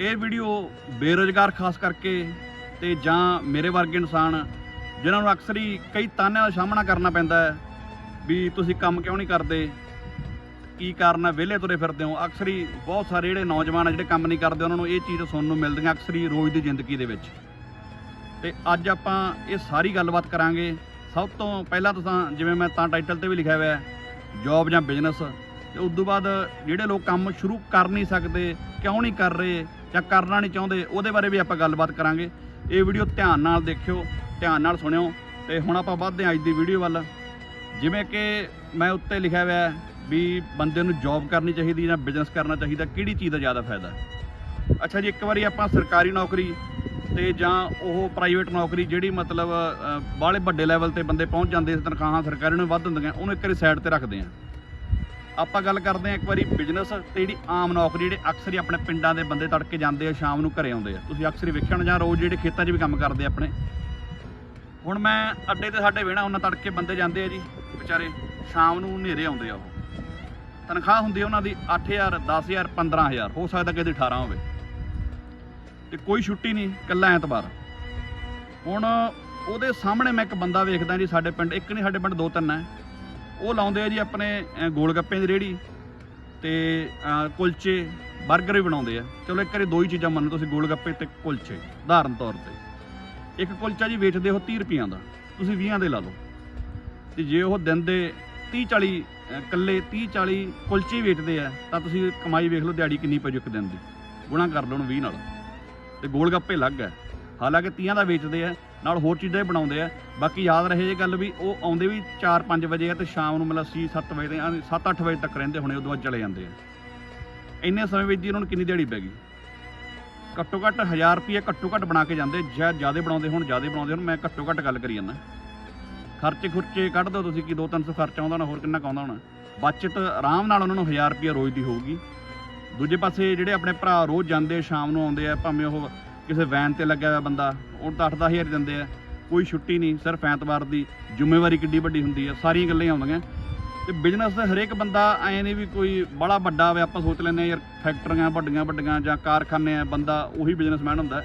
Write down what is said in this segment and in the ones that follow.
ਇਹ ਵੀਡੀਓ ਬੇਰੋਜ਼ਗਾਰ ਖਾਸ ਕਰਕੇ ਤੇ ਜਾਂ ਮੇਰੇ ਵਰਗੇ ਇਨਸਾਨ ਜਿਨ੍ਹਾਂ ਨੂੰ ਅਕਸਰ ਹੀ ਕਈ ਤਾਨਿਆਂ ਦਾ ਸਾਹਮਣਾ ਕਰਨਾ ਪੈਂਦਾ ਹੈ ਵੀ ਤੁਸੀਂ ਕੰਮ ਕਿਉਂ ਨਹੀਂ ਕਰਦੇ? ਕੀ ਕਾਰਨ ਹੈ? ਵਿਹਲੇ ਤੁਰੇ ਫਿਰਦੇ ਹੋ। ਅਕਸਰ ਹੀ ਬਹੁਤ ਸਾਰੇ ਜਿਹੜੇ ਨੌਜਵਾਨ ਆ, ਜਿਹੜੇ ਕੰਮ ਨਹੀਂ ਕਰਦੇ, ਉਹਨਾਂ ਨੂੰ ਇਹ ਚੀਜ਼ ਸੁਣਨ ਨੂੰ ਮਿਲਦੀਆਂ ਅਕਸਰ ਹੀ ਰੋਜ਼ ਦੀ ਜ਼ਿੰਦਗੀ ਦੇ ਵਿੱਚ। ਤੇ ਅੱਜ ਆਪਾਂ ਇਹ ਸਾਰੀ ਗੱਲਬਾਤ ਕਰਾਂਗੇ। ਸਭ ਤੋਂ ਪਹਿਲਾਂ ਤਾਂ ਜਿਵੇਂ ਮੈਂ ਤਾਂ ਟਾਈਟਲ ਤੇ ਵੀ ਲਿਖਿਆ ਹੋਇਆ ਹੈ, ਜੌਬ ਜਾਂ ਬਿਜ਼ਨਸ। ਤੇ ਉਸ ਤੋਂ ਬਾਅਦ ਜਿਹੜੇ ਲੋਕ ਕੰਮ ਸ਼ੁਰੂ ਕਰ ਨਹੀਂ ਸਕਦੇ, ਕਿਉਂ ਨਹੀਂ ਕਰ ਰਹੇ ਜਾਂ ਕਰਨਾ ਨਹੀਂ ਚਾਹੁੰਦੇ, ਉਹਦੇ ਬਾਰੇ ਵੀ ਆਪਾਂ ਗੱਲਬਾਤ ਕਰਾਂਗੇ। ਇਹ ਵੀਡੀਓ ਧਿਆਨ ਨਾਲ ਦੇਖਿਓ, ਧਿਆਨ ਨਾਲ ਸੁਣਿਓ। ਤੇ ਹੁਣ ਆਪਾਂ ਵੱਧਦੇ ਹਾਂ ਅੱਜ ਦੀ ਵੀਡੀਓ ਵੱਲ। ਜਿਵੇਂ ਕਿ ਮੈਂ ਉੱਤੇ ਲਿਖਿਆ ਹੋਇਆ ਵੀ ਬੰਦੇ ਨੂੰ ਜੌਬ ਕਰਨੀ ਚਾਹੀਦੀ ਜਾਂ ਬਿਜ਼ਨਸ ਕਰਨਾ ਚਾਹੀਦਾ, ਕਿਹੜੀ ਚੀਜ਼ ਦਾ ਜ਼ਿਆਦਾ ਫਾਇਦਾ ਅੱਛਾ ਜੀ, ਇੱਕ ਵਾਰੀ ਆਪਾਂ ਸਰਕਾਰੀ ਨੌਕਰੀ ਤੇ ਜਾਂ ਉਹ ਪ੍ਰਾਈਵੇਟ ਨੌਕਰੀ ਜਿਹੜੀ ਮਤਲਬ ਬਾਹਲੇ ਵੱਡੇ ਲੈਵਲ ਤੇ ਬੰਦੇ ਪਹੁੰਚ ਜਾਂਦੇ, ਤਨਖਾਹਾਂ ਸਰਕਾਰੀ ਨੂੰ ਵੱਧ ਦਿੰਦੀਆਂ ਉਹਨੂੰ ਇੱਕ ਵਾਰੀ ਸਾਈਡ ਤੇ ਰੱਖਦੇ ਆਂ ਆਪਾਂ ਗੱਲ ਕਰਦੇ ਹਾਂ ਇੱਕ ਵਾਰੀ ਬਿਜ਼ਨਸ ਤੇ ਜਿਹੜੀ ਆਮ ਨੌਕਰੀ, ਜਿਹੜੇ ਅਕਸਰ ਹੀ ਆਪਣੇ ਪਿੰਡਾਂ ਦੇ ਬੰਦੇ ਤੜਕੇ ਜਾਂਦੇ ਆ, ਸ਼ਾਮ ਨੂੰ ਘਰੇ ਆਉਂਦੇ ਆ। ਤੁਸੀਂ ਅਕਸਰ ਹੀ ਵੇਖਣ ਜਾਂ ਰੋਜ਼ ਜਿਹੜੇ ਖੇਤਾਂ 'ਚ ਵੀ ਕੰਮ ਕਰਦੇ ਆਪਣੇ। ਹੁਣ ਮੈਂ ਅੱਡੇ ਤੇ ਸਾਡੇ ਵੇਣਾ ਉਹਨਾਂ ਤੜਕੇ ਬੰਦੇ ਜਾਂਦੇ ਆ ਜੀ, ਵਿਚਾਰੇ ਸ਼ਾਮ ਨੂੰ ਹਨੇਰੇ ਆਉਂਦੇ ਆ ਉਹ। ਤਨਖਾਹ ਹੁੰਦੀ ਉਹਨਾਂ ਦੀ 8000 10000 15000 ਹੋ ਸਕਦਾ ਕਿ ਇਹਦੀ 18 ਹੋਵੇ। ਤੇ ਕੋਈ ਛੁੱਟੀ ਨਹੀਂ ਕੱਲਾ ਐਤਵਾਰ। ਹੁਣ ਉਹਦੇ ਸਾਹਮਣੇ ਮੈਂ ਇੱਕ ਬੰਦਾ ਵੇਖਦਾ ਜੀ ਸਾਡੇ ਪਿੰਡ, ਇੱਕ ਨਹੀਂ, ਸਾਡੇ ਪਿੰਡ ਦੋ ਤਿੰਨ ਹੈ। ਉਹ ਲਾਉਂਦੇ ਆ ਜੀ ਆਪਣੇ ਗੋਲ ਗੱਪੇ ਦੀ ਰੇੜੀ ਤੇ ਕੁਲਚੇ 버ਗਰ ਵੀ ਬਣਾਉਂਦੇ ਆ। ਚਲੋ ਇੱਕ ਵਾਰੀ ਦੋ ਹੀ ਚੀਜ਼ਾਂ ਮੰਨੋ ਤੁਸੀਂ ਗੋਲ ਗੱਪੇ ਤੇ ਕੁਲਚੇ ਉਦਾਹਰਨ ਤੌਰ ਤੇ। ਇੱਕ ਕੁਲਚਾ ਜੀ ਵੇਚਦੇ ਹੋ 30 ਰੁਪਈਆਂ ਦਾ ਤੁਸੀਂ 20 ਦੇ ਲਾ ਲਓ। ਤੇ ਜੇ ਉਹ ਦਿਨ ਦੇ 30 40 ਅਹ, ਇਕੱਲੇ 30 40 ਕੁਲਚੇ ਵੇਚਦੇ ਆ ਤਾਂ ਤੁਸੀਂ ਕਮਾਈ ਵੇਖ ਲਓ ਦਿਹਾੜੀ ਕਿੰਨੀ ਪੈ ਜੂ ਇੱਕ ਦਿਨ ਦੀ। ਗੁਣਾ ਕਰ ਲਓ ਉਹਨੂੰ 20 ਨਾਲ। ਤੇ ਗੋਲ ਗੱਪੇ ਅਲੱਗ ਹੈ ਹਾਲਾਂਕਿ 30 ਦਾ ਵੇਚਦੇ ਆ, ਨਾਲ ਹੋਰ ਚੀਜ਼ਾਂ ਵੀ ਬਣਾਉਂਦੇ ਆ। ਬਾਕੀ ਯਾਦ ਰਹੇ ਇਹ ਗੱਲ ਵੀ ਉਹ ਆਉਂਦੇ ਵੀ 4-5 ਵਜੇ ਆ ਤੇ ਸ਼ਾਮ ਨੂੰ ਮਤਲਬ 6-7 ਵਜੇ ਦੇ 7-8 ਵਜੇ ਤੱਕ ਰਹਿੰਦੇ ਹੋਣੇ, ਉਦੋਂ ਬਾਅਦ ਚਲੇ ਜਾਂਦੇ ਆ। ਇੰਨੇ ਸਮੇਂ ਵਿੱਚ ਜੀ ਉਹਨਾਂ ਨੂੰ ਕਿੰਨੀ ਦਿਹਾੜੀ ਪੈ ਗਈ? ਘੱਟੋ ਘੱਟ 1000 ਰੁਪਏ ਘੱਟੋ ਘੱਟ ਬਣਾ ਕੇ ਜਾਂਦੇ, ਜਾਂ ਜ਼ਿਆਦਾ ਬਣਾਉਂਦੇ ਹੁਣ, ਜ਼ਿਆਦਾ ਬਣਾਉਂਦੇ ਹੁਣ, ਮੈਂ ਘੱਟੋ ਘੱਟ ਗੱਲ ਕਰੀ ਜਾਂਦਾ। ਖਰਚੇ ਖੁਰਚੇ ਕੱਢ ਦਿਓ ਤੁਸੀਂ, ਕੀ 2-300 ਖਰਚਾ ਆਉਂਦਾ ਹੋਣਾ, ਹੋਰ ਕਿੰਨਾ ਕੁ ਆਉਂਦਾ ਹੋਣਾ। ਬਚਤ ਆਰਾਮ ਨਾਲ ਉਹਨਾਂ ਨੂੰ 1000 ਰੁਪਏ ਰੋਜ਼ ਦੀ ਹੋਊਗੀ। ਦੂਜੇ ਪਾਸੇ ਜਿਹੜੇ ਆਪਣੇ ਭਰਾ ਰੋਜ਼ ਜਾਂਦੇ ਸ਼ਾਮ ਨੂੰ ਆਉਂਦੇ ਆ, ਭਾਵੇਂ ਉਹ ਕਿਸੇ ਵੈਨ ਤੇ ਲੱਗਿਆ ਹੋਇਆ ਬੰਦਾ, ਉਹ ਤਾਂ 8-10000 ਹੀ ਦਿੰਦੇ ਆ। ਕੋਈ ਛੁੱਟੀ ਨਹੀਂ, ਸਿਰਫ ਐਤਵਾਰ ਦੀ ਜ਼ਿੰਮੇਵਾਰੀ ਕਿੱਡੀ ਵੱਡੀ ਹੁੰਦੀ ਆ, ਸਾਰੀਆਂ ਗੱਲਾਂ ਆਉਂਦੀਆਂ। ਤੇ ਬਿਜ਼ਨਸ ਦਾ ਹਰੇਕ ਬੰਦਾ ਐ ਨਹੀਂ ਵੀ ਕੋਈ ਬੜਾ ਵੱਡਾ ਹੋਵੇ, ਆਪਾਂ ਸੋਚ ਲੈਂਦੇ ਆ ਯਾਰ ਫੈਕਟਰੀਆਂ ਵੱਡੀਆਂ ਵੱਡੀਆਂ ਜਾਂ ਕਾਰਖਾਨੇ ਆ, ਬੰਦਾ ਉਹੀ ਬਿਜ਼ਨਸਮੈਨ ਹੁੰਦਾ।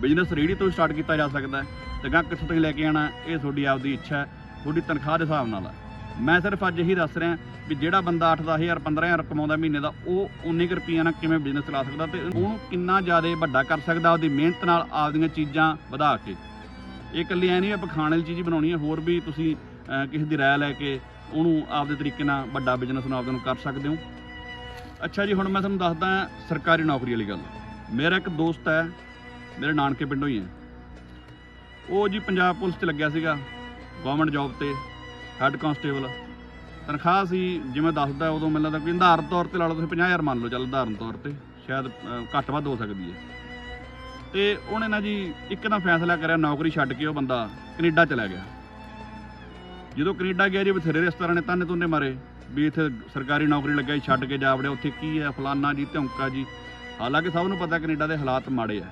ਬਿਜ਼ਨਸ ਰੇੜੀ ਤੋਂ ਸਟਾਰਟ ਕੀਤਾ ਜਾ ਸਕਦਾ ਹੈ। ਤੇ ਗਾਂ ਕਿੱਥੋਂ ਤੱਕ ਲੈ ਕੇ ਆਣਾ ਇਹ ਤੁਹਾਡੀ ਆਪਦੀ ਇੱਛਾ ਹੈ, ਤੁਹਾਡੀ ਤਨਖਾਹ ਦੇ ਹਿਸਾਬ ਨਾਲ ਹੈ ਮੈਂ ਸਿਰਫ ਅੱਜ ਇਹੀ ਦੱਸ ਰਿਹਾ ਵੀ ਜਿਹੜਾ ਬੰਦਾ 8-10000 15000 ਕਮਾਉਂਦਾ ਮਹੀਨੇ ਦਾ, ਉਹ ਉਨੇ ਕੁ ਰੁਪਈਆ ਨਾਲ ਕਿਵੇਂ ਬਿਜ਼ਨਸ ਚਲਾ ਸਕਦਾ ਤੇ ਉਹਨੂੰ ਕਿੰਨਾ ਜ਼ਿਆਦਾ ਵੱਡਾ ਕਰ ਸਕਦਾ, ਉਹਦੀ ਮਿਹਨਤ ਨਾਲ ਆਪਦੀਆਂ ਚੀਜ਼ਾਂ ਵਧਾ ਕੇ। ਇਹ ਇਕੱਲੀ ਐ ਨਹੀਂ ਵੀ ਆਪਾਂ ਖਾਣ ਵਾਲੀ ਚੀਜ਼ ਬਣਾਉਣੀ ਹੈ, ਹੋਰ ਵੀ ਤੁਸੀਂ ਕਿਸੇ ਦੀ ਰਾਏ ਲੈ ਕੇ ਉਹਨੂੰ ਆਪਦੇ ਤਰੀਕੇ ਨਾਲ ਵੱਡਾ ਬਿਜ਼ਨਸ ਨੂੰ ਆਪਦੇ ਨੂੰ ਕਰ ਸਕਦੇ ਹੋ। ਅੱਛਾ ਜੀ, ਹੁਣ ਮੈਂ ਤੁਹਾਨੂੰ ਦੱਸਦਾ ਸਰਕਾਰੀ ਨੌਕਰੀ ਵਾਲੀ ਗੱਲ। ਮੇਰਾ ਇੱਕ ਦੋਸਤ ਹੈ, ਮੇਰੇ ਨਾਨਕੇ ਪਿੰਡੋਂ ਹੀ ਹੈ। ਉਹ ਜੀ ਪੰਜਾਬ ਪੁਲਿਸ 'ਚ ਲੱਗਿਆ ਸੀਗਾ ਗਵਰਨਮੈਂਟ ਜੌਬ ਤੇ। Head constable. ਤਨਖਾਹ ਸੀ, ਜਿਵੇਂ ਦੱਸਦਾ ਉਦੋਂ ਮੈਨੂੰ ਲੱਗਦਾ ਕੋਈ ਉਦਾਹਰਨ ਤੌਰ ਤੇ ਲਾ ਲਓ ਤੁਸੀਂ 50000 ਮੰਨ ਲਓ, ਚੱਲ ਉਦਾਹਰਨ ਤੌਰ ਤੇ, ਸ਼ਾਇਦ ਘੱਟ ਵੱਧ ਹੋ ਸਕਦੀ ਹੈ। ਤੇ ਉਹਨੇ ਨਾ ਜੀ ਇੱਕ ਇੱਕਦਮ ਫੈਸਲਾ ਕਰਿਆ, ਨੌਕਰੀ ਛੱਡ ਕੇ ਉਹ ਬੰਦਾ ਕੈਨੇਡਾ ਚਲਾ ਗਿਆ। ਜਦੋਂ ਕੈਨੇਡਾ ਗਿਆ ਜੀ, ਬਥੇਰੇ ਰਿਸ਼ਤੇਦਾਰਾਂ ਨੇ ਤਾਨੇ ਤੁੰਨੇ ਮਾਰੇ, ਵੀ ਇੱਥੇ ਸਰਕਾਰੀ ਨੌਕਰੀ ਲੱਗਾ ਜੀ, ਛੱਡ ਕੇ ਜਾ ਵੜਿਆ, ਉੱਥੇ ਕੀ ਹੈ, ਫਲਾਨਾ ਜੀ, ਧੌਂਕਾ ਜੀ। ਹਾਲਾਂਕਿ ਸਭ ਨੂੰ ਪਤਾ ਕੈਨੇਡਾ ਦੇ ਹਾਲਾਤ ਮਾੜੇ ਆ,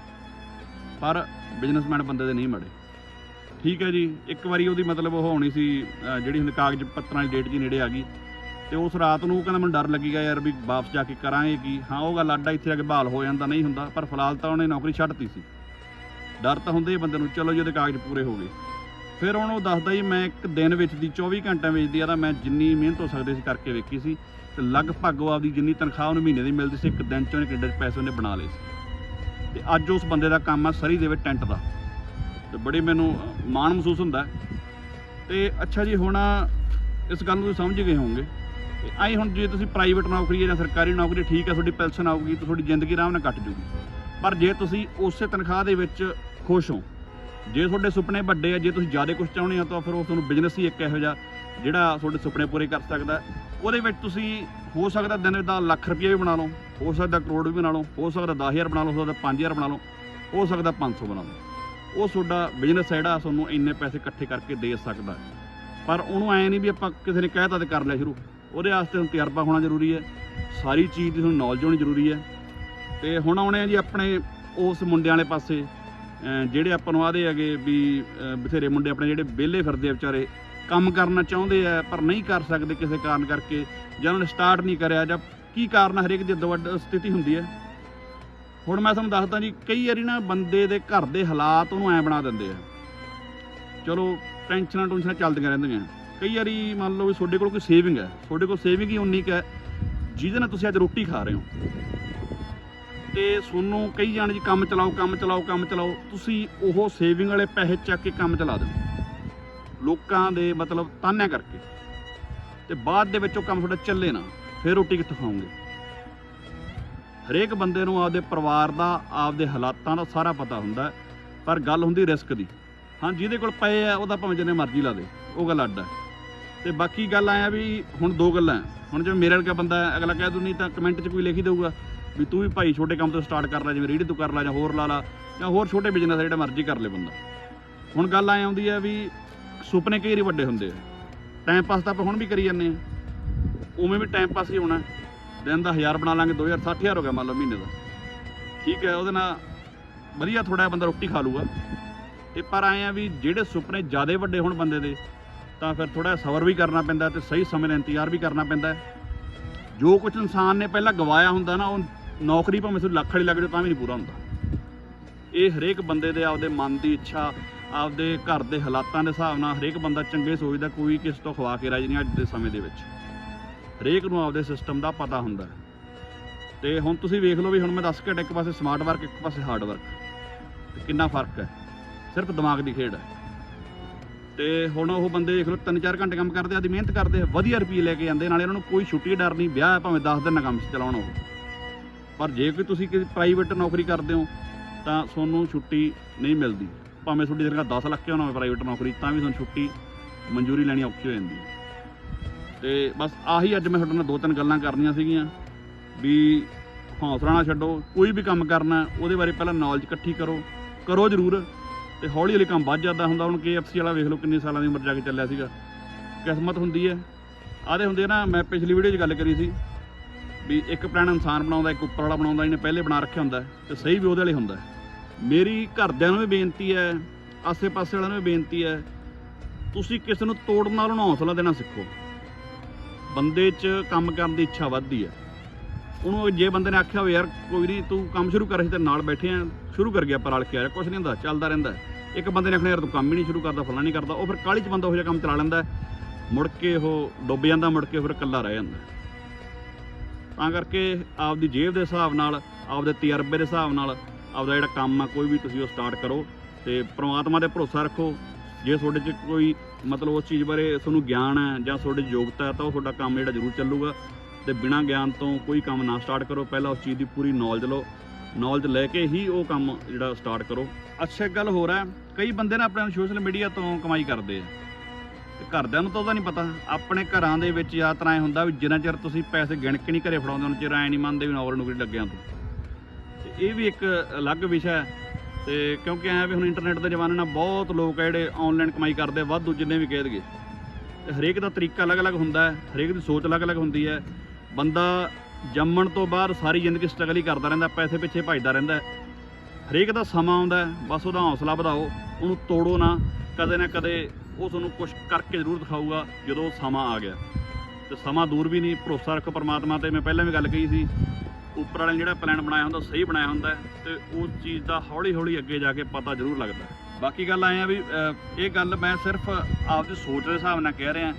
ਪਰ ਬਿਜ਼ਨਸਮੈਨ ਬੰਦੇ ਦੇ ਨਹੀਂ ਮਾੜੇ। ਠੀਕ ਹੈ ਜੀ। ਇੱਕ ਵਾਰੀ ਉਹਦੀ ਮਤਲਬ ਉਹ ਹੋਣੀ ਸੀ, ਅਹ ਜਿਹੜੀ ਹੁਣ ਕਾਗਜ਼ ਪੱਤਰਾਂ ਦੀ ਡੇਟ ਜੀ ਨੇੜੇ ਆ ਗਈ। ਤੇ ਉਸ ਰਾਤ ਨੂੰ ਉਹ ਕਹਿੰਦਾ ਮੈਨੂੰ ਡਰ ਲੱਗੀ ਗਿਆ ਯਾਰ ਵੀ ਵਾਪਸ ਜਾ ਕੇ ਕਰਾਂਗੇ ਕੀ। ਹਾਂ, ਉਹ ਗੱਲ ਆਡਾ ਇੱਥੇ ਆ ਕੇ ਬਹਾਲ ਹੋ ਜਾਂਦਾ, ਨਹੀਂ ਹੁੰਦਾ। ਪਰ ਫਿਲਹਾਲ ਤਾਂ ਉਹਨੇ ਨੌਕਰੀ ਛੱਡਤੀ ਸੀ। ਡਰ ਤਾਂ ਹੁੰਦੇ ਹੀ ਬੰਦੇ ਨੂੰ। ਚਲੋ ਜੀ, ਉਹਦੇ ਕਾਗਜ਼ ਪੂਰੇ ਹੋ ਗਏ। ਫਿਰ ਹੁਣ ਉਹ ਦੱਸਦਾ ਜੀ, ਮੈਂ ਇੱਕ ਦਿਨ ਵਿੱਚ ਦੀ 24 ਘੰਟਿਆਂ ਵਿੱਚ ਦੀ ਆ ਤਾਂ ਮੈਂ ਜਿੰਨੀ ਮਿਹਨਤ ਹੋ ਸਕਦੀ ਸੀ ਕਰਕੇ ਵੇਖੀ ਸੀ। ਤੇ ਲਗਭਗ ਉਹ ਆਪਦੀ ਜਿੰਨੀ ਤਨਖਾਹ ਉਹਨੂੰ ਮਹੀਨੇ ਦੀ ਮਿਲਦੀ ਸੀ, ਇੱਕ ਦਿਨ ਚ ਉਹਨੇ ਕਿੰਨੇ ਪੈਸੇ ਉਹਨੇ ਬਣਾ ਲਏ ਸੀ। ਤੇ ਅੱਜ ਉਸ ਬੰਦੇ ਦਾ ਕੰਮ ਆ ਸਰੀ ਦੇ ਵਿੱਚ ਟੈਂਟ ਦਾ। ਤੇ ਬੜੇ ਮੈਨੂੰ ਮਾਣ ਮਹਿਸੂਸ ਹੁੰਦਾ। ਹੈ। ਤੇ ਅੱਛਾ ਜੀ, ਹੁਣ ਇਸ ਗੱਲ ਨੂੰ ਸਮਝ ਗਏ ਹੋਵੋਗੇ। ਤੇ ਆਈ ਹੁਣ ਜੇ ਤੁਸੀਂ ਪ੍ਰਾਈਵੇਟ ਨੌਕਰੀ ਹੈ ਜਾਂ ਸਰਕਾਰੀ ਨੌਕਰੀ ਠੀਕ ਹੈ, ਤੁਹਾਡੀ ਪੈਨਸ਼ਨ ਆਊਗੀ ਤੇ ਤੁਹਾਡੀ ਜ਼ਿੰਦਗੀ ਆਰਾਮ ਨਾਲ ਕੱਟ ਜੂਗੀ। ਪਰ ਜੇ ਤੁਸੀਂ ਉਸੇ ਤਨਖਾਹ ਦੇ ਵਿੱਚ ਖੁਸ਼ ਹੋ, ਜੇ ਤੁਹਾਡੇ ਸੁਪਨੇ ਵੱਡੇ ਆ, ਜੇ ਤੁਸੀਂ ਜ਼ਿਆਦਾ ਕੁਝ ਚਾਹੁੰਦੇ ਹੋ, ਤਾਂ ਫਿਰ ਉਹ ਤੁਹਾਨੂੰ ਬਿਜ਼ਨਸ ਹੀ ਇੱਕ ਇਹੋ ਜਿਹਾ ਜਿਹੜਾ ਤੁਹਾਡੇ ਸੁਪਨੇ ਪੂਰੇ ਕਰ ਸਕਦਾ ਉਹਦੇ ਵਿੱਚ ਤੁਸੀਂ ਹੋ ਸਕਦਾ ਦਿਨ ਦਾ ਲੱਖ ਰੁਪਏ ਵੀ ਬਣਾ ਲਓ, ਹੋ ਸਕਦਾ ਕਰੋੜ ਵੀ ਬਣਾ ਲਓ, ਹੋ ਸਕਦਾ 10000 ਬਣਾ ਲਓ, ਹੋ ਸਕਦਾ 5000 ਬਣਾ ਲਓ, ਹੋ ਸਕਦਾ 500 ਬਣਾ ਲਓ। ਉਹ ਤੁਹਾਡਾ ਬਿਜ਼ਨਸ ਹੈ ਜਿਹੜਾ ਤੁਹਾਨੂੰ ਇੰਨੇ ਪੈਸੇ ਇਕੱਠੇ ਕਰਕੇ ਦੇ ਸਕਦਾ ਪਰ ਉਹਨੂੰ ਐ ਨਹੀਂ ਵੀ ਆਪਾਂ ਕਿਸੇ ਨੇ ਕਹਿਤਾ ਤੇ ਕਰ ਲਿਆ ਸ਼ੁਰੂ। ਉਹਦੇ ਵਾਸਤੇ ਤੁਹਾਨੂੰ ਤਜਰਬਾ ਹੋਣਾ ਜ਼ਰੂਰੀ ਹੈ। ਸਾਰੀ ਚੀਜ਼ ਦੀ ਤੁਹਾਨੂੰ ਨੌਲੇਜ ਹੋਣੀ ਜ਼ਰੂਰੀ ਹੈ। ਤੇ ਹੁਣ ਆਉਣੇ ਆ ਜੀ ਆਪਣੇ ਉਸ ਮੁੰਡਿਆਂ ਵਾਲੇ ਪਾਸੇ। ਜਿਹੜੇ ਆਪਾਂ ਨੂੰ ਆਦੇ ਹੈਗੇ ਵੀ ਬਥੇਰੇ ਮੁੰਡੇ ਆਪਣੇ ਜਿਹੜੇ ਵਿਹਲੇ ਫਿਰਦੇ ਆ ਵਿਚਾਰੇ। ਕੰਮ ਕਰਨਾ ਚਾਹੁੰਦੇ ਆ ਪਰ ਨਹੀਂ ਕਰ ਸਕਦੇ ਕਿਸੇ ਕਾਰਨ ਕਰਕੇ। ਜਾਂ ਉਹਨਾਂ ਨੇ ਸਟਾਰਟ ਨਹੀਂ ਕਰਿਆ ਜਾਂ ਕੀ ਕਾਰਨ ਹਰੇਕ ਦੀ ਅੱਡੋ ਅੱਡ ਸਥਿਤੀ ਹੁੰਦੀ ਹੈ। ਹੁਣ ਮੈਂ ਤੁਹਾਨੂੰ ਦੱਸਦਾ ਜੀ, ਕਈ ਵਾਰੀ ਨਾ ਬੰਦੇ ਦੇ ਘਰ ਦੇ ਹਾਲਾਤ ਉਹਨੂੰ ਐ ਬਣਾ ਦਿੰਦੇ ਆ। ਚਲੋ, ਟੈਨਸ਼ਨਾਂ ਟੁਨਸ਼ਨਾਂ ਚੱਲਦੀਆਂ ਰਹਿੰਦੀਆਂ। ਕਈ ਵਾਰੀ ਮੰਨ ਲਓ ਵੀ ਤੁਹਾਡੇ ਕੋਲ ਕੋਈ ਸੇਵਿੰਗ ਹੈ, ਤੁਹਾਡੇ ਕੋਲ ਸੇਵਿੰਗ ਹੀ ਉਨੀ ਕੁ ਹੈ, ਜਿਹਦੇ ਨਾਲ ਤੁਸੀਂ ਅੱਜ ਰੋਟੀ ਖਾ ਰਹੇ ਹੋ। ਤੇ ਤੁਹਾਨੂੰ ਕਈ ਜਾਣ ਜੀ ਕੰਮ ਚਲਾਓ ਕੰਮ ਚਲਾਓ ਕੰਮ ਚਲਾਓ, ਤੁਸੀਂ ਉਹ ਸੇਵਿੰਗ ਵਾਲੇ ਪੈਸੇ ਚੱਕ ਕੇ ਕੰਮ ਚਲਾ ਦਿਓ। ਲੋਕਾਂ ਦੇ ਮਤਲਬ ਤਾਨਿਆਂ ਕਰਕੇ। ਤੇ ਬਾਅਦ ਦੇ ਵਿੱਚ ਉਹ ਕੰਮ ਤੁਹਾਡਾ ਚੱਲੇ ਨਾ, ਫਿਰ ਰੋਟੀ ਕਿੱਥੋਂ ਖਾਓਗੇ? ਹਰੇਕ ਬੰਦੇ ਨੂੰ ਆਪਦੇ ਪਰਿਵਾਰ ਦਾ, ਆਪਦੇ ਹਾਲਾਤਾਂ ਦਾ ਸਾਰਾ ਪਤਾ ਹੁੰਦਾ ਪਰ ਗੱਲ ਹੁੰਦੀ ਰਿਸਕ ਦੀ। ਹਾਂ, ਜਿਹਦੇ ਕੋਲ ਪਏ ਆ ਉਹਦਾ ਭਾਵੇਂ ਜਿੰਨੇ ਮਰਜ਼ੀ ਲਾ ਦੇ, ਉਹ ਗੱਲ ਅੱਡ ਹੈ। ਤੇ ਬਾਕੀ ਗੱਲ ਆਇਆ ਵੀ ਹੁਣ ਦੋ ਗੱਲਾਂ ਹੁਣ ਜਿਵੇਂ ਮੇਰੇ ਵਰਗਾ ਬੰਦਾ ਅਗਲਾ ਕਹਿ ਦੂ, ਨਹੀਂ ਤਾਂ ਕਮੈਂਟ 'ਚ ਕੋਈ ਲਿਖੀ ਦੇਊਗਾ ਵੀ ਤੂੰ ਵੀ ਭਾਈ ਛੋਟੇ ਕੰਮ ਤੋਂ ਸਟਾਰਟ ਕਰ ਲੈ, ਜਿਵੇਂ ਰੇਹੜੀ ਤੂੰ ਕਰ ਲੈ ਜਾਂ ਹੋਰ ਲਾ ਲਾ ਜਾਂ ਹੋਰ ਛੋਟੇ ਬਿਜ਼ਨਸ ਜਿਹੜਾ ਮਰਜ਼ੀ ਕਰ ਲੈ ਬੰਦਾ। ਹੁਣ ਗੱਲ ਆਏ ਆਉਂਦੀ ਹੈ ਵੀ ਸੁਪਨੇ ਕਈ ਵਾਰੀ ਵੱਡੇ ਹੁੰਦੇ ਆ। ਟਾਈਮ ਪਾਸ ਤਾਂ ਆਪਾਂ ਹੁਣ ਵੀ ਕਰੀ ਜਾਂਦੇ ਆ। ਉਵੇਂ ਵੀ ਟਾਈਮ ਪਾਸ ਹੀ ਹੋਣਾ ਦਿਨ ਦਾ 1000 ਬਣਾ ਲਾਂਗੇ 2000 60000 ਹੋ ਗਿਆ ਮੰਨ ਲਓ ਮਹੀਨੇ ਦਾ। ਠੀਕ ਹੈ, ਉਹਦੇ ਨਾਲ ਵਧੀਆ ਥੋੜਾ ਬੰਦਾ ਰੋਟੀ ਖਾ ਲੂਗਾ। ਤੇ ਪਰ ਆਏ ਆ ਵੀ ਜਿਹੜੇ ਸੁਪਨੇ ਜ਼ਿਆਦਾ ਵੱਡੇ ਹੋਣ ਬੰਦੇ ਦੇ, ਤਾਂ ਫਿਰ ਥੋੜਾ ਸਬਰ ਵੀ ਕਰਨਾ ਪੈਂਦਾ ਤੇ ਸਹੀ ਸਮੇਂ ਦਾ ਇੰਤਜ਼ਾਰ ਵੀ ਕਰਨਾ ਪੈਂਦਾ। ਜੋ ਕੁਝ ਇਨਸਾਨ ਨੇ ਪਹਿਲਾਂ ਗਵਾਇਆ ਹੁੰਦਾ ਨਾ, ਉਹ ਨੌਕਰੀ ਭਾਵੇਂ ਤੁਹਾਨੂੰ ਲੱਖ ਵਾਲੀ ਲੱਗ ਜਾਵੇ ਤਾਂ ਵੀ ਨਹੀਂ ਪੂਰਾ ਹੁੰਦਾ। ਇਹ ਹਰੇਕ ਬੰਦੇ ਦੇ ਆਪਦੇ ਮਨ ਦੀ ਇੱਛਾ, ਆਪਦੇ ਘਰ ਦੇ ਹਾਲਾਤਾਂ ਦੇ ਹਿਸਾਬ ਨਾਲ ਹਰੇਕ ਬੰਦਾ ਚੰਗੇ ਸੋਚਦਾ, ਕੋਈ ਕਿਸ ਤੋਂ ਖਵਾ ਕੇ ਰਾਜ ਨਹੀਂ ਅੱਜ ਦੇ ਸਮੇਂ ਦੇ ਵਿੱਚ। ਹਰੇਕ ਨੂੰ ਆਪਦੇ ਸਿਸਟਮ ਦਾ ਪਤਾ ਹੁੰਦਾ ਹੈ। ਤੇ ਹੁਣ ਤੁਸੀਂ ਵੇਖ ਲਓ ਵੀ ਹੁਣ ਮੈਂ ਦੱਸ ਕੇ ਇੱਕ ਪਾਸੇ ਸਮਾਰਟ ਵਰਕ ਇੱਕ ਪਾਸੇ ਹਾਰਡ ਵਰਕ ਕਿੰਨਾ ਫ਼ਰਕ ਹੈ। ਸਿਰਫ ਦਿਮਾਗ ਦੀ ਖੇਡ ਹੈ। ਤੇ ਹੁਣ ਉਹ ਬੰਦੇ ਦੇਖ ਲਓ 3-4 ਘੰਟੇ ਕੰਮ ਕਰਦੇ ਆ ਮਿਹਨਤ ਕਰਦੇ ਆ, ਵਧੀਆ ਰੁਪਏ ਲੈ ਕੇ ਜਾਂਦੇ ਨਾਲੇ ਉਹਨਾਂ ਨੂੰ ਕੋਈ ਛੁੱਟੀ ਡਰ ਨਹੀਂ, ਵਿਆਹ ਭਾਵੇਂ 10 ਦਿਨ ਨਾ ਕੰਮ ਚਲਾਉਣ ਉਹ ਪਰ ਜੇ ਕੋਈ ਤੁਸੀਂ ਕਿਸੇ ਪ੍ਰਾਈਵੇਟ ਨੌਕਰੀ ਕਰਦੇ ਹੋ, ਤਾਂ ਤੁਹਾਨੂੰ ਛੁੱਟੀ ਨਹੀਂ ਮਿਲਦੀ। ਭਾਵੇਂ ਤੁਹਾਡੀ ਤਨਖਾਹ 10 ਲੱਖ ਕਿਉਂ ਨਾ ਹੋਵੇ ਪ੍ਰਾਈਵੇਟ ਨੌਕਰੀ, ਤਾਂ ਵੀ ਤੁਹਾਨੂੰ ਛੁੱਟੀ ਮਨਜ਼ੂਰੀ ਲੈਣੀ ਔਖੀ ਹੋ ਜਾਂਦੀ ਹੈ। ਤੇ ਬਸ ਆਹੀ ਅੱਜ ਮੈਂ ਤੁਹਾਡੇ ਨਾਲ ਦੋ ਤਿੰਨ ਗੱਲਾਂ ਕਰਨੀਆਂ ਸੀਗੀਆਂ ਵੀ ਹੌਸਲਾ ਨਾ ਛੱਡੋ, ਕੋਈ ਵੀ ਕੰਮ ਕਰਨਾ, ਉਹਦੇ ਬਾਰੇ ਪਹਿਲਾਂ ਨੌਲੇਜ ਇਕੱਠੀ ਕਰੋ ਕਰੋ ਜ਼ਰੂਰ। ਤੇ ਹੌਲੀ ਹੌਲੀ ਕੰਮ ਵੱਧ ਜਾਂਦਾ ਹੁੰਦਾ, ਹੁਣ KFC ਵਾਲਾ ਵੇਖ ਲਓ ਕਿੰਨੇ ਸਾਲਾਂ ਦੀ ਉਮਰ ਜਾ ਕੇ ਚੱਲਿਆ ਸੀਗਾ। ਕਿਸਮਤ ਹੁੰਦੀ ਹੈ। ਆਦੇ ਹੁੰਦੇ ਨਾ, ਮੈਂ ਪਿਛਲੀ ਵੀਡੀਓ 'ਚ ਗੱਲ ਕਰੀ ਸੀ ਵੀ ਇੱਕ ਪਲਾਨ ਇਨਸਾਨ ਬਣਾਉਂਦਾ, ਇੱਕ ਉੱਪਰ ਵਾਲਾ ਬਣਾਉਂਦਾ, ਇਹਨੇ ਪਹਿਲੇ ਬਣਾ ਰੱਖਿਆ ਹੁੰਦਾ ਹੈ ਤੇ ਸਹੀ ਵੀ ਉਹਦੇ ਵਾਲੇ ਹੁੰਦਾ। ਮੇਰੀ ਘਰਦਿਆਂ ਨੂੰ ਵੀ ਬੇਨਤੀ ਹੈ, ਆਸੇ-ਪਾਸੇ ਵਾਲਿਆਂ ਨੂੰ ਵੀ ਬੇਨਤੀ ਹੈ, ਤੁਸੀਂ ਕਿਸੇ ਨੂੰ ਤੋੜਨ ਨਾਲੋਂ ਹੌਸਲਾ ਦੇਣਾ ਸਿੱਖੋ। ਬੰਦੇ 'ਚ ਕੰਮ ਕਰਨ ਦੀ ਇੱਛਾ ਵੱਧਦੀ ਹੈ। ਉਹਨੂੰ ਜੇ ਬੰਦੇ ਨੇ ਆਖਿਆ ਹੋਵੇ, ਯਾਰ, ਕੋਈ ਨਹੀਂ ਤੂੰ ਕੰਮ ਸ਼ੁਰੂ ਕਰ, ਅਸੀਂ ਤੇ ਨਾਲ ਬੈਠੇ ਆ। ਸ਼ੁਰੂ ਕਰ ਗਿਆ ਪਰ ਰਲ ਕੇ ਆ ਕੁਝ ਨਹੀਂ ਹੁੰਦਾ, ਚੱਲਦਾ ਰਹਿੰਦਾ ਇੱਕ ਬੰਦੇ ਨੇ ਆਖਣਾ, ਯਾਰ, ਤੂੰ ਕੰਮ ਹੀ ਨਹੀਂ ਸ਼ੁਰੂ ਕਰਦਾ ਫਲਾਂ ਨਹੀਂ ਕਰਦਾ। ਉਹ ਫਿਰ ਕਾਹਲੀ 'ਚ ਬੰਦਾ ਉਹ ਜਿਹਾ ਕੰਮ ਚਲਾ ਲੈਂਦਾ ਮੁੜ ਕੇ ਉਹ ਡੁੱਬ ਜਾਂਦਾ, ਮੁੜ ਕੇ ਫਿਰ ਇਕੱਲਾ ਰਹਿ ਜਾਂਦਾ ਤਾਂ ਕਰਕੇ ਆਪਦੀ ਜੇਬ ਦੇ ਹਿਸਾਬ ਨਾਲ, ਆਪਦੇ ਤਜਰਬੇ ਦੇ ਹਿਸਾਬ ਨਾਲ, ਆਪਦਾ ਜਿਹੜਾ ਕੰਮ ਆ, ਕੋਈ ਵੀ ਤੁਸੀਂ ਉਹ ਸਟਾਰਟ ਕਰੋ ਤੇ ਪ੍ਰਮਾਤਮਾ ਤੇ ਭਰੋਸਾ ਰੱਖੋ। ਜੇ ਤੁਹਾਡੇ 'ਚ ਕੋਈ ਮਤਲਬ ਉਸ ਚੀਜ਼ ਬਾਰੇ ਤੁਹਾਨੂੰ ਗਿਆਨ ਹੈ ਜਾਂ ਤੁਹਾਡੇ ਯੋਗਤਾ ਹੈ ਤਾਂ ਉਹ ਤੁਹਾਡਾ ਕੰਮ ਜਿਹੜਾ ਜ਼ਰੂਰ ਚੱਲੂਗਾ। ਤੇ ਬਿਨਾਂ ਗਿਆਨ ਤੋਂ ਕੋਈ ਕੰਮ ਨਾ ਸਟਾਰਟ ਕਰੋ। ਪਹਿਲਾਂ ਉਸ ਚੀਜ਼ ਦੀ ਪੂਰੀ ਨੌਲੇਜ ਲਓ। ਨੌਲੇਜ ਲੈ ਕੇ ਹੀ ਉਹ ਕੰਮ ਜਿਹੜਾ ਸਟਾਰਟ ਕਰੋ। ਅੱਛਾ, ਇੱਕ ਗੱਲ ਹੋਰ ਹੈ। ਕਈ ਬੰਦੇ ਨਾ ਆਪਣੇ ਸੋਸ਼ਲ ਮੀਡੀਆ ਤੋਂ ਕਮਾਈ ਕਰਦੇ ਆ। ਤੇ ਘਰਦਿਆਂ ਨੂੰ ਤਾਂ ਉਹਦਾ ਨਹੀਂ ਪਤਾ। ਆਪਣੇ ਘਰਾਂ ਦੇ ਵਿੱਚ ਜਾਂ ਤਰ੍ਹਾਂ ਐ ਹੁੰਦਾ ਵੀ ਜਿੰਨਾ ਚਿਰ ਤੁਸੀਂ ਪੈਸੇ ਗਿਣ ਕੇ ਨਹੀਂ ਘਰੇ ਫੜਾਉਂਦੇ, ਉਹਨਾਂ ਚਿਰ ਐ ਨਹੀਂ ਮੰਨਦੇ ਵੀ ਨੌਕਰੀ ਨੌਕਰੀ ਲੱਗਿਆਂ ਤੋਂ ਇਹ ਵੀ ਇੱਕ ਅਲੱਗ ਵਿਸ਼ਾ ਹੈ। ਤੇ ਕਿਉਂਕਿ ਐ ਵੀ ਹੁਣ ਇੰਟਰਨੈਟ ਦੇ ਜ਼ਮਾਨੇ ਨਾਲ ਬਹੁਤ ਲੋਕ ਆ ਜਿਹੜੇ ਆਨਲਾਈਨ ਕਮਾਈ ਕਰਦੇ ਆ, ਵਾਧੂ ਜਿੰਨੇ ਵੀ ਕਹਿ ਦਈਏ ਤੇ ਹਰੇਕ ਦਾ ਤਰੀਕਾ ਅਲੱਗ-ਅਲੱਗ ਹੁੰਦਾ ਹੈ ਹਰੇਕ ਦੀ ਸੋਚ ਅਲੱਗ-ਅਲੱਗ ਹੁੰਦੀ ਹੈ। ਬੰਦਾ ਜੰਮਣ ਤੋਂ ਬਾਅਦ ਸਾਰੀ ਜ਼ਿੰਦਗੀ ਸਟਰਗਲ ਹੀ ਕਰਦਾ ਰਹਿੰਦਾ ਪੈਸੇ ਪਿੱਛੇ ਭੱਜਦਾ ਰਹਿੰਦਾ ਹਰੇਕ ਦਾ ਸਮਾਂ ਆਉਂਦਾ ਬਸ ਉਹਦਾ ਹੌਸਲਾ ਵਧਾਓ ਉਹਨੂੰ ਤੋੜੋ ਨਾ ਕਦੇ ਨਾ ਕਦੇ ਉਹ ਤੁਹਾਨੂੰ ਕੁਝ ਕਰਕੇ ਜ਼ਰੂਰ ਦਿਖਾਊਗਾ ਜਦੋਂ ਸਮਾਂ ਆ ਗਿਆ। ਤੇ ਸਮਾਂ ਦੂਰ ਵੀ ਨਹੀਂ ਭਰੋਸਾ ਰੱਖੋ ਪਰਮਾਤਮਾ ਤੇ ਮੈਂ ਪਹਿਲਾਂ ਵੀ ਗੱਲ ਕਹੀ ਸੀ ਉੱਪਰ ਵਾਲੇ ਨੇ ਜਿਹੜਾ ਪਲਾਨ ਬਣਾਇਆ ਹੁੰਦਾ ਉਹ ਸਹੀ ਬਣਾਇਆ ਹੁੰਦਾ ਹੈ ਤੇ ਉਸ ਚੀਜ਼ ਦਾ ਹੌਲੀ ਹੌਲੀ ਅੱਗੇ ਜਾ ਕੇ ਪਤਾ ਜ਼ਰੂਰ ਲੱਗਦਾ ਬਾਕੀ ਗੱਲ ਆਏ ਆ ਵੀ ਇਹ ਗੱਲ ਮੈਂ ਸਿਰਫ ਆਪਦੀ ਸੋਚ ਦੇ ਹਿਸਾਬ ਨਾਲ ਕਹਿ ਰਿਹਾ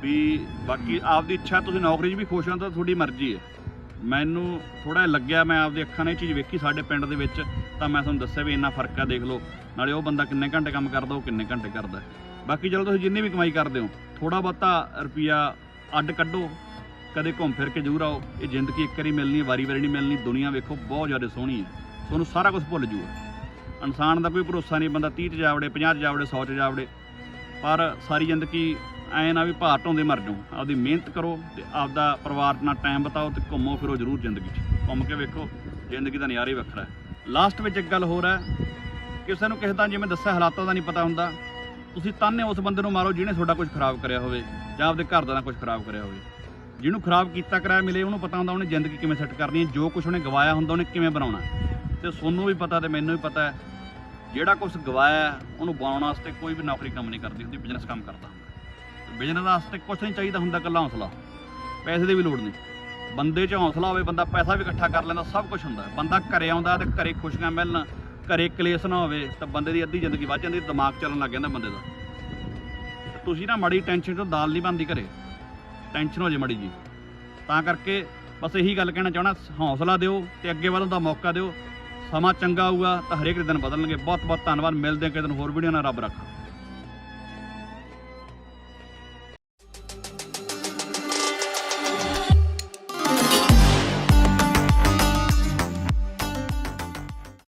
ਵੀ ਬਾਕੀ ਆਪਦੀ ਇੱਛਾ, ਤੁਸੀਂ ਨੌਕਰੀ 'ਚ ਵੀ ਖੁਸ਼ ਹੋ ਤਾਂ ਤੁਹਾਡੀ ਮਰਜ਼ੀ ਹੈ। ਮੈਨੂੰ ਥੋੜਾ ਲੱਗਿਆ ਮੈਂ ਆਪਦੀ ਅੱਖਾਂ ਨਾਲ ਇਹ ਚੀਜ਼ ਵੇਖੀ ਸਾਡੇ ਪਿੰਡ ਦੇ ਵਿੱਚ, ਤਾਂ ਮੈਂ ਤੁਹਾਨੂੰ ਦੱਸਿਆ ਵੀ ਇੰਨਾ ਫ਼ਰਕ ਆ, ਦੇਖ ਲਓ। ਨਾਲੇ ਉਹ ਬੰਦਾ ਕਿੰਨੇ ਘੰਟੇ ਕੰਮ ਕਰਦਾ, ਉਹ ਕਿੰਨੇ ਘੰਟੇ ਕਰਦਾ। ਬਾਕੀ ਚਲੋ ਤੁਸੀਂ ਜਿੰਨੀ ਵੀ ਕਮਾਈ ਕਰਦੇ ਹੋ ਥੋੜਾ ਬਹੁਤਾ ਰੁਪਿਆ ਅੱਡ ਕੱਢੋ। ਕਦੇ ਘੁੰਮ ਫਿਰ ਕੇ ਜ਼ਰੂਰ ਆਓ। ਇਹ ਜ਼ਿੰਦਗੀ ਇੱਕ ਵਾਰੀ ਮਿਲਣੀ ਹੈ, ਵਾਰੀ ਵਾਰੀ ਨਹੀਂ ਮਿਲਣੀ। ਦੁਨੀਆ ਵੇਖੋ, ਬਹੁਤ ਜ਼ਿਆਦਾ ਸੋਹਣੀ ਹੈ। ਤੁਹਾਨੂੰ ਸਾਰਾ ਕੁਝ ਭੁੱਲ ਜੂਗਾ। ਇਨਸਾਨ ਦਾ ਕੋਈ ਭਰੋਸਾ ਨਹੀਂ, ਬੰਦਾ 30 ਚ ਜਾਵੜੇ 50 ਚ ਜਾਵੜੇ 100 ਚ ਜਾਵੜੇ। ਪਰ ਸਾਰੀ ਜ਼ਿੰਦਗੀ ਐ ਨਾ ਵੀ ਭਾਰ ਢੋਂਦੇ ਮਰ ਜਾਓ। ਆਪਦੀ ਮਿਹਨਤ ਕਰੋ ਤੇ ਆਪਦਾ ਪਰਿਵਾਰ ਨਾਲ ਟਾਈਮ ਬਿਤਾਓ ਤੇ ਘੁੰਮੋ ਫਿਰੋ ਜ਼ਰੂਰ ਜ਼ਿੰਦਗੀ 'ਚ। ਘੁੰਮ ਕੇ ਵੇਖੋ, ਜ਼ਿੰਦਗੀ ਦਾ ਨਜ਼ਾਰਾ ਹੀ ਵੱਖਰਾ ਹੈ। ਲਾਸਟ ਵਿੱਚ ਇੱਕ ਗੱਲ ਹੋਰ ਹੈ, ਕਿਸੇ ਨੂੰ ਕਿਸੇ ਦਾ ਜਿਵੇਂ ਦੱਸਿਆ, ਹਾਲਾਤਾਂ ਦਾ ਨਹੀਂ ਪਤਾ ਹੁੰਦਾ। ਤੁਸੀਂ ਤਾਨੇ ਉਸ ਬੰਦੇ ਨੂੰ ਮਾਰੋ ਜਿਹਨੇ ਤੁਹਾਡਾ ਕੁਝ ਖਰਾਬ ਕਰਿਆ ਹੋਵੇ ਜਾਂ ਆਪਦੇ ਘਰ ਦਾ ਨਾ ਕੁਝ ਖਰਾਬ ਕਰਿਆ ਹੋਵੇ। ਜਿਹਨੂੰ ਖਰਾਬ ਕੀਤਾ ਕਰਾਇਆ ਮਿਲੇ, ਉਹਨੂੰ ਪਤਾ ਹੁੰਦਾ ਉਹਨੇ ਜ਼ਿੰਦਗੀ ਕਿਵੇਂ ਸੈੱਟ ਕਰਨੀ ਹੈ, ਜੋ ਕੁਝ ਉਹਨੇ ਗਵਾਇਆ ਹੁੰਦਾ ਉਹਨੇ ਕਿਵੇਂ ਬਣਾਉਣਾ ਤੇ ਸੋਨੂੰ ਵੀ ਪਤਾ ਤੇ ਮੈਨੂੰ ਵੀ ਪਤਾ ਹੈ, ਜਿਹੜਾ ਕੁਝ ਗਵਾਇਆ ਉਹਨੂੰ ਬਣਾਉਣ ਵਾਸਤੇ ਕੋਈ ਵੀ ਨੌਕਰੀ ਕੰਮ ਨਹੀਂ ਕਰਦੀ ਹੁੰਦੀ ਬਿਜ਼ਨਸ ਕੰਮ ਕਰਦਾ ਹੁੰਦਾ ਬਿਜ਼ਨਸ ਵਾਸਤੇ ਕੁਝ ਨਹੀਂ ਚਾਹੀਦਾ ਹੁੰਦਾ, ਇਕੱਲਾ ਹੌਸਲਾ। ਪੈਸੇ ਦੀ ਵੀ ਲੋੜ ਨਹੀਂ। ਬੰਦੇ 'ਚ ਹੌਸਲਾ ਹੋਵੇ, ਬੰਦਾ ਪੈਸਾ ਵੀ ਇਕੱਠਾ ਕਰ ਲੈਂਦਾ, ਸਭ ਕੁਝ ਹੁੰਦਾ ਬੰਦਾ ਘਰੇ ਆਉਂਦਾ ਤੇ ਘਰੇ ਖੁਸ਼ੀਆਂ ਮਿਲਣ, ਘਰੇ ਕਲੇਸ਼ ਨਾ ਹੋਵੇ, ਤਾਂ ਬੰਦੇ ਦੀ ਅੱਧੀ ਜ਼ਿੰਦਗੀ ਵੱਧ ਜਾਂਦੀ, ਦਿਮਾਗ ਚੱਲਣ ਲੱਗ ਜਾਂਦਾ ਬੰਦੇ ਦਾ। ਤੁਸੀਂ ਨਾ ਮੜੀ ਟੈਨਸ਼ਨ 'ਚੋਂ ਦਾਲ ਨਹੀਂ ਬਣਦੀ ਘਰੇ। ਟੈਨਸ਼ਨ ਹੋ ਜੇ ਮੜੀ ਜੀ। ਤਾਂ ਕਰਕੇ ਬਸ ਇਹੀ ਗੱਲ ਕਹਿਣਾ ਚਾਹਣਾ, ਹੌਸਲਾ ਦਿਓ ਤੇ ਅੱਗੇ ਵਧਣ ਦਾ ਮੌਕਾ ਦਿਓ। ਸਮਾਂ ਚੰਗਾ ਹੋਊਗਾ ਤਾਂ ਹਰੇਕ ਦਿਨ ਬਦਲਣਗੇ। ਬਹੁਤ ਬਹੁਤ ਧੰਨਵਾਦ। ਮਿਲਦੇ ਹਾਂ ਕਿਸੇ ਦਿਨ ਹੋਰ ਵੀਡੀਓ ਨਾਲ। ਰੱਬ ਰੱਖਾ।